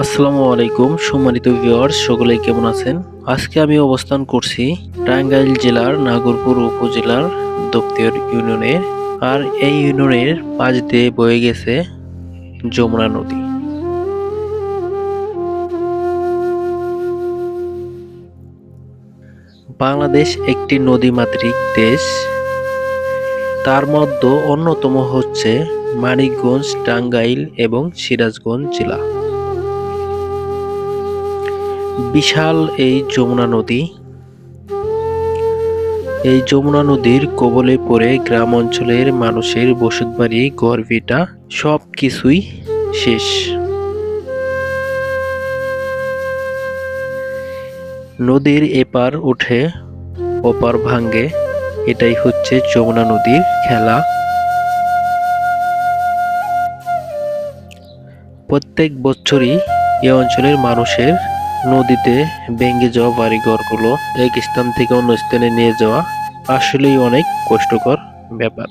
আসসালামু আলাইকুম, সম্মানিত ভিউয়ার্স, সকলেই কেমন আছেন? আজকে আমি অবস্থান করছি টাঙ্গাইল জেলার নাগরপুর উপজেলার দপ্তর ইউনিয়নে, আর এই ইউনিয়নের পাশ দিয়ে বয়ে গেছে যমুনা নদী। বাংলাদেশ একটি নদীমাতৃক দেশ। তার মধ্যে অন্যতম হচ্ছে মানিকগঞ্জ, টাঙ্গাইল এবং সিরাজগঞ্জ জেলা। বিশাল এই যমুনা নদী। এই যমুনা নদীর কবলে পড়ে গ্রাম অঞ্চলের মানুষের বসতবাড়ি গর্বিটা সব কিছুই শেষ। নদীর এপার উঠে ওপার ভাঙ্গে, এটাই হচ্ছে যমুনা নদীর খেলা। প্রত্যেক বছরই এ অঞ্চলের মানুষের নদীতে ভেঙে যাওয়া বাড়িঘরগুলো এক স্থান থেকে অন্য স্থানে নিয়ে যাওয়া আসলেই অনেক কষ্টকর ব্যাপার।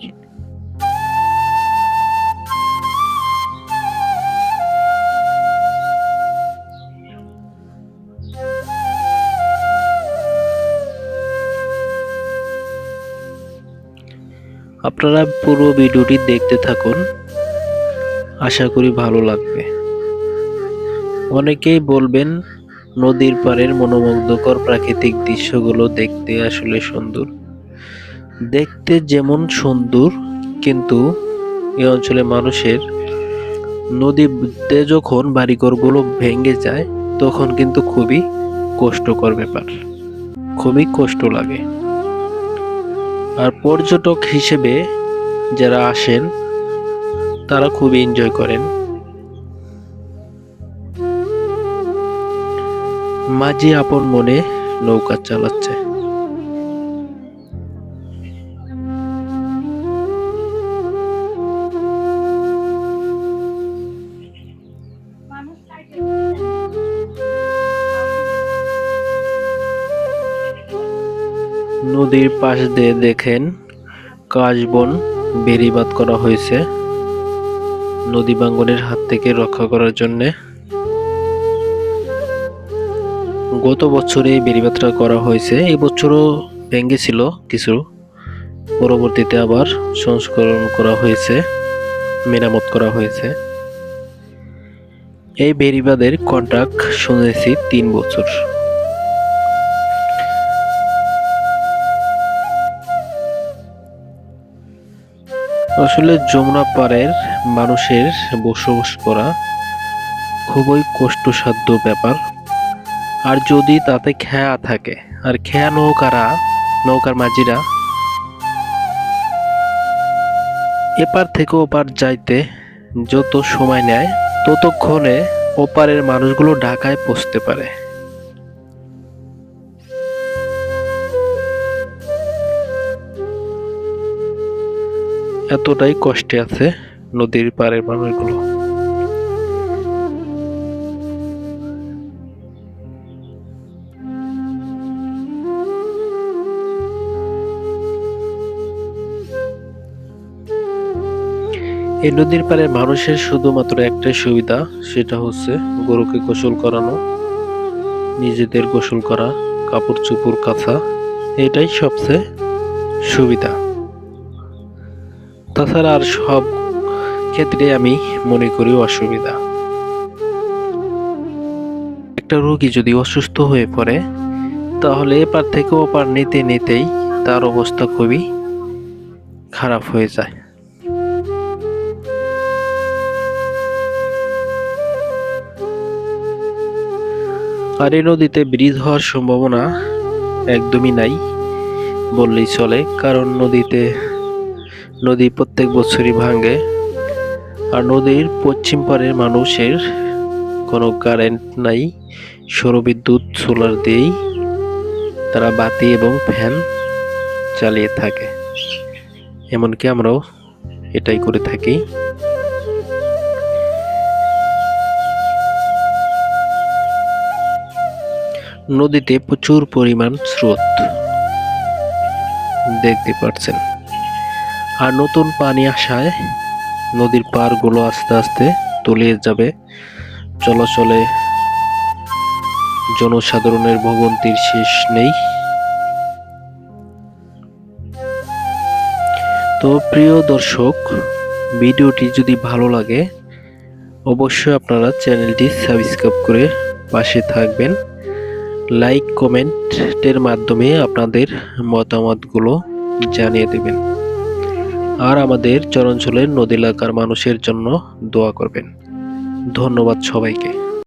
আপনারা পুরো ভিডিওটি দেখতে থাকুন। আশা করি ভালো লাগবে। অনেকেই বলবেন নদীর পাড়ের মনোমুগ্ধকর প্রাকৃতিক দৃশ্যগুলো দেখতে আসলে সুন্দর। দেখতে যেমন সুন্দর, কিন্তু এই অঞ্চলে মানুষের নদীতে যখন বাড়িঘরগুলো ভেঙে যায়, তখন কিন্তু খুবই কষ্টকর ব্যাপার। খুবই কষ্ট লাগে। আর পর্যটক হিসেবে যারা আসেন, তারা খুবই এনজয় করেন। মাঝি আপন মনে নৌকা চালাচ্ছে। নদীর পাশ দিয়ে দেখেন কাশবন বেড়িবাদ করা হয়েছে। নদী বাঙ্গনের হাত থেকে রক্ষা করার জন্যে গত বছরে বেড়িবাদটা করা হয়েছে, এই বছরও ভেঙেছিল কিছু। পরবর্তীতে আবার সংস্করণ করা হয়েছে, মেরামত করা হয়েছে। এই বেড়িবাদের কন্ট্রাক্ট শুনেছি তিন বছর। আসলে যমুনা পাড়ের মানুষের বসবাস করা খুবই কষ্টসাধ্য ব্যাপার। আর যদি তাতে খেয়া থাকে, আর খেয়া নৌকারা, নৌকার মাঝিরা, এপার থেকে ওপার যাইতে যত সময় নেয়, ততক্ষণে ওপারের মানুষগুলো ঢাকায় পৌঁছতে পারে। এতটাই কষ্টে আছে নদীর পাড়ের মানুষগুলো। এই নদীর পাড়ের মানুষের শুধুমাত্র একটাই সুবিধা, সেটা হচ্ছে গরুকে গোসল করানো, নিজেদের গোসল করা কাপড় চোপড় কাছা এটাই সবচেয়ে সুবিধা। তাছাড়া আর সব ক্ষেত্রে আমি মনে করি অসুবিধা। একটা রোগী যদি অসুস্থ হয়ে পড়ে, তাহলে এপার থেকে ওপার নিতে নিতেই তার অবস্থা খুবই খারাপ হয়ে যায়। আর এই নদীতে ব্রিজ হওয়ার সম্ভাবনা একদমই নাই বললেই চলে, কারণ নদীতে, নদী প্রত্যেক বছরই ভাঙে। আর নদীর পশ্চিম পাড়ের মানুষের কোনো কারেন্ট নাই সৌরবিদ্যুৎ সোলার দিয়েই তারা বাতি এবং ফ্যান চালিয়ে থাকে। এমনকি আমরাও এটাই করে থাকি। নদীতে প্রচুর পরিমাণ স্রোত। দেখতে পাচ্ছেন আর নতুন পানি আসায় নদীর পাড়গুলো আস্তে আস্তে তলিয়ে যাবে। চলাচলে জনসাধারণের ভোগান্তির শেষ নেই। তো প্রিয় দর্শক, ভিডিওটি যদি ভালো লাগে, অবশ্যই আপনারা চ্যানেলটি সাবস্ক্রাইব করে পাশে থাকবেন। লাইক, কমেন্টের মাধ্যমে আপনাদের মতামতগুলো জানিয়ে দেবেন। আর আমাদের চরাঞ্চলের নদী এলাকার মানুষের জন্য দোয়া করবেন। ধন্যবাদ সবাইকে।